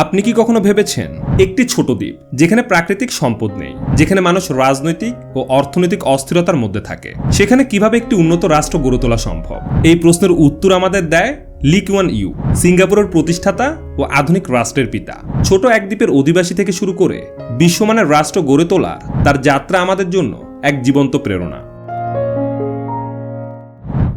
আপনি কি কখনো ভেবেছেন একটি ছোট দ্বীপ যেখানে প্রাকৃতিক সম্পদ নেই, যেখানে মানুষ রাজনৈতিক ও অর্থনৈতিক অস্থিরতার মধ্যে থাকে, সেখানে কীভাবে একটি উন্নত রাষ্ট্র গড়ে তোলা সম্ভব? এই প্রশ্নের উত্তর আমাদের দেয় লিকুয়ান ইউ, সিঙ্গাপুরের প্রতিষ্ঠাতা ও আধুনিক রাষ্ট্রের পিতা। ছোট এক দ্বীপের অধিবাসী থেকে শুরু করে বিশ্বমানের রাষ্ট্র গড়ে তোলার তার যাত্রা আমাদের জন্য এক জীবন্ত প্রেরণা।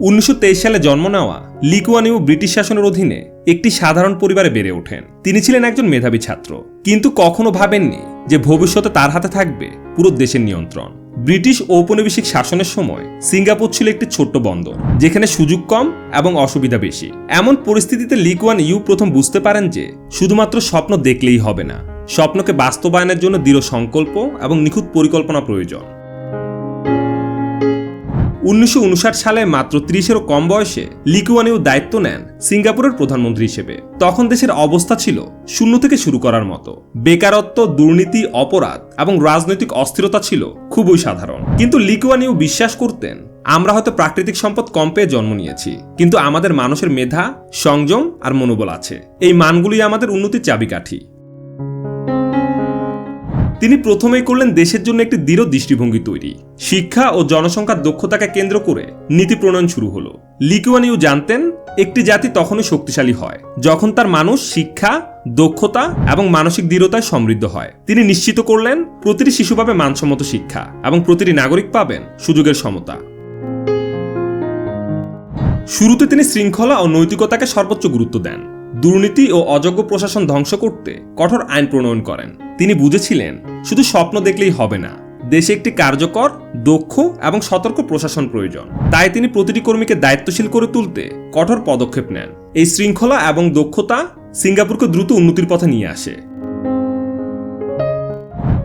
উনিশশো তেইশ সালে জন্ম নেওয়া লিকুয়ানিউ ব্রিটিশ শাসনের অধীনে একটি সাধারণ পরিবারে বেড়ে ওঠেন। তিনি ছিলেন একজন মেধাবী ছাত্র। কিন্তু কখনো ভাবেননি যে ভবিষ্যতে তার হাতে থাকবে পুরো দেশের নিয়ন্ত্রণ। ব্রিটিশ ঔপনিবেশিক শাসনের সময় সিঙ্গাপুর ছিল একটি ছোট্ট বন্দর, যেখানে সুযোগ কম এবং অসুবিধা বেশি। এমন পরিস্থিতিতে লিকুয়ান ইউ প্রথম বুঝতে পারেন যে শুধুমাত্র স্বপ্ন দেখলেই হবে না। স্বপ্নকে বাস্তবায়নের জন্য দৃঢ় সংকল্প এবং নিখুঁত পরিকল্পনা প্রয়োজন। উনিশশো উনষাট সালে মাত্র ত্রিশেরও কম বয়সে লিকুয়ানিউ দায়িত্ব নেন সিঙ্গাপুরের প্রধানমন্ত্রী হিসেবে। তখন দেশের অবস্থা ছিল শূন্য থেকে শুরু করার মতো। বেকারত্ব, দুর্নীতি, অপরাধ এবং রাজনৈতিক অস্থিরতা ছিল খুবই সাধারণ। কিন্তু লিকুয়ানিউ বিশ্বাস করতেন, আমরা হয়তো প্রাকৃতিক সম্পদ কম পেয়ে জন্ম নিয়েছি, কিন্তু আমাদের মানুষের মেধা, সংযম আর মনোবল আছে। এই মানগুলি আমাদের উন্নতির চাবিকাঠি। তিনি প্রথমেই করলেন দেশের জন্য একটি দৃঢ় দৃষ্টিভঙ্গি তৈরি। শিক্ষা ও জনসংখ্যার দক্ষতাকে কেন্দ্র করে নীতি প্রণয়ন শুরু হলো। লিকুয়ানিউ জানতেন, একটি জাতি তখনই শক্তিশালী হয়, যখন তার মানুষ শিক্ষা, দক্ষতা এবং মানসিক দৃঢ়তায় সমৃদ্ধ হয়। তিনি নিশ্চিত করলেন, প্রতিটি শিশু পাবে মানসম্মত শিক্ষা এবং প্রতিটি নাগরিক পাবেন সুযোগের সমতা। শুরুতে তিনি শৃঙ্খলা ও নৈতিকতাকে সর্বোচ্চ গুরুত্ব দেন। দুর্নীতি ও অযোগ্য প্রশাসন ধ্বংস করতে কঠোর আইন প্রণয়ন করেন। তিনি বুঝেছিলেন, শুধু স্বপ্ন দেখলেই হবে না। দেশে একটি কার্যকর, দক্ষ এবং সতর্ক প্রশাসন প্রয়োজন। তাই তিনি প্রতিটি কর্মীকে দায়িত্বশীল করে তুলতে কঠোর পদক্ষেপ নেন। এই শৃঙ্খলা এবং দক্ষতা সিঙ্গাপুরকে দ্রুত উন্নতির পথে নিয়ে আসে।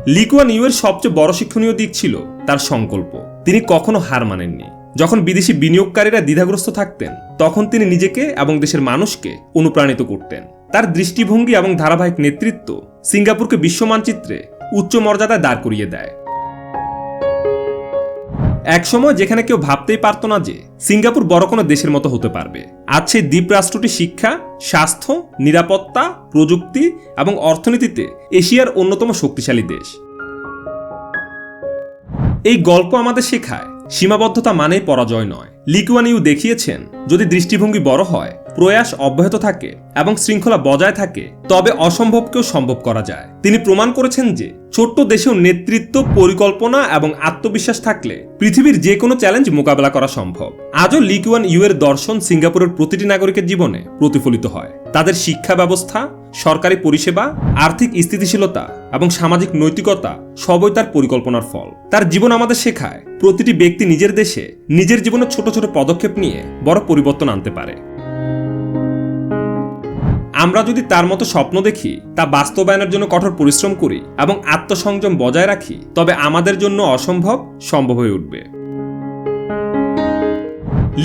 লিকুয়ান ইউয়ের সবচেয়ে বড় শিক্ষণীয় দিক ছিল তার সংকল্প। তিনি কখনো হার মানেননি। যখন বিদেশি বিনিয়োগকারীরা দ্বিধাগ্রস্ত থাকতেন, তখন তিনি নিজেকে এবং দেশের মানুষকে অনুপ্রাণিত করতেন। তার দৃষ্টিভঙ্গি এবং ধারাবাহিক নেতৃত্ব সিঙ্গাপুরকে বিশ্ব মানচিত্রে উচ্চ মর্যাদায় দাঁড় করিয়ে দেয়। একসময় যেখানে কেউ ভাবতেই পারত না যে সিঙ্গাপুর বড় কোনো দেশের মতো হতে পারবে। আজ সেই দ্বীপ রাষ্ট্রটি শিক্ষা, স্বাস্থ্য, নিরাপত্তা, প্রযুক্তি এবং অর্থনীতিতে এশিয়ার অন্যতম শক্তিশালী দেশ। এই গল্প আমাদের শেখায় সীমাবদ্ধতা মানেই পরাজয় নয়। লিকুয়ানিউ দেখিয়েছেন, যদি দৃষ্টিভঙ্গি বড় হয় প্রয়াস অব্যাহত থাকে এবং শৃঙ্খলা বজায় থাকে, তবে অসম্ভবকেও সম্ভব করা যায়। তিনি প্রমাণ করেছেন যে, ছোট্ট দেশেও নেতৃত্ব, পরিকল্পনা এবং আত্মবিশ্বাস থাকলে পৃথিবীর যে কোনো চ্যালেঞ্জ মোকাবেলা করা সম্ভব। আজও লিকুয়ান ইউ এর দর্শন সিঙ্গাপুরের প্রতিটি নাগরিকের জীবনে প্রতিফলিত হয়। তাদের শিক্ষা ব্যবস্থা, সরকারি পরিষেবা, আর্থিক স্থিতিশীলতা এবং সামাজিক নৈতিকতা সবই তার পরিকল্পনার ফল। তার জীবন আমাদের শেখায়, প্রতিটি ব্যক্তি নিজের দেশে নিজের জীবনে ছোট ছোট পদক্ষেপ নিয়ে বড় পরিবর্তন আনতে পারে। আমরা যদি তার মতো স্বপ্ন দেখি, তা বাস্তবায়নের জন্য কঠোর পরিশ্রম করি এবং আত্মসংযম বজায় রাখি, তবে আমাদের জন্য অসম্ভব সম্ভব হয়ে উঠবে।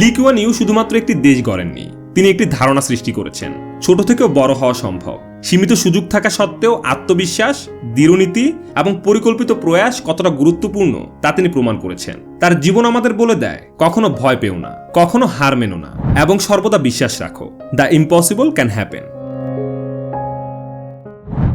লিকুয়ান ইউ শুধুমাত্র একটি দেশ গড়েননি, তিনি একটি ধারণা সৃষ্টি করেছেন। ছোট থেকেও বড় হওয়া সম্ভব। সীমিত সুযোগ থাকা সত্ত্বেও আত্মবিশ্বাস, দৃঢ়নীতি এবং পরিকল্পিত প্রয়াস কতটা গুরুত্বপূর্ণ, তা তিনি প্রমাণ করেছেন। তার জীবন আমাদের বলে দেয়, কখনো ভয় পেও না, কখনো হার মেনো না, এবং সর্বদা বিশ্বাস রাখো, দ্য ইম্পসিবল ক্যান হ্যাপেন।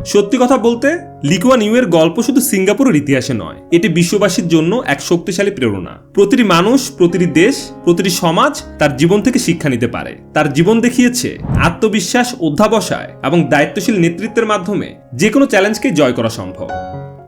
সত্যি কথা বলতে লিকুয়ান ইউ এর গল্প শুধু সিঙ্গাপুরের ইতিহাসে নয়, এটি বিশ্ববাসীর জন্য এক শক্তিশালী প্রেরণা। প্রতিটি মানুষ, প্রতিটি দেশ, প্রতিটি সমাজ তার জীবন থেকে শিক্ষা নিতে পারে। তার জীবন দেখিয়েছে আত্মবিশ্বাস, অধ্যাবসায় এবং দায়িত্বশীল নেতৃত্বের মাধ্যমে যে কোনো চ্যালেঞ্জকে জয় করা সম্ভব।